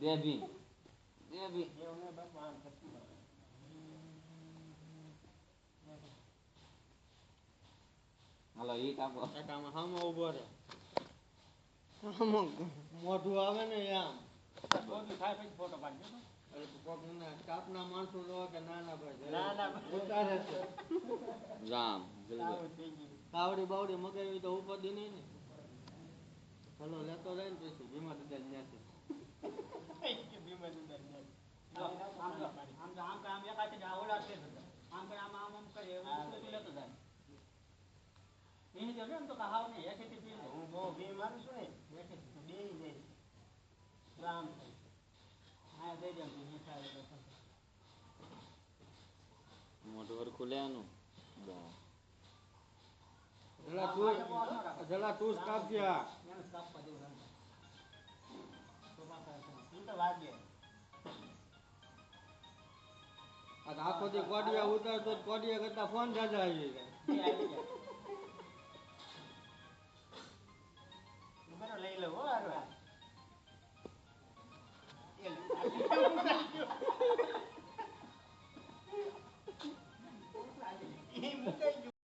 દે દે. હાલો ઈ કાપો હામો મોઢું આવે ને આમ થાય પછી ફોટો પાડી દેજો. અરે કોક ના કાપના માણસો લો કે નાના ભાઈ. ના, ના ઉતારે છે. કાવડી બાવડી મગાવી તો ઉપર નહીં ને. હલો લેતો જાય ને પછી ભીમા દાદા ત્યાંથી કે બીમાર ઉંદર ને. જો, આમ જો, આમ જો, આમ કે આમ એક હાથે જ આ ઓલા છે બધા. આમ કે આમ આમ આમ કરે એવું બધું તું લેતો જાય. એ જો ને એમ તો કે હાવ નહીં, હેઠેથી પી લે. હું બહુ બી મારું છું ને હેઠેથી. બેહી આમ હા, દઈ દે એમ કે અહીં થાય એટલે થશે. મોઢું. જલા તું જલા તું જ કાપજે આ. આખો દી કોડિયા ઉતારતો કોડિયા કરતા ફોન જાજા આવી જાય.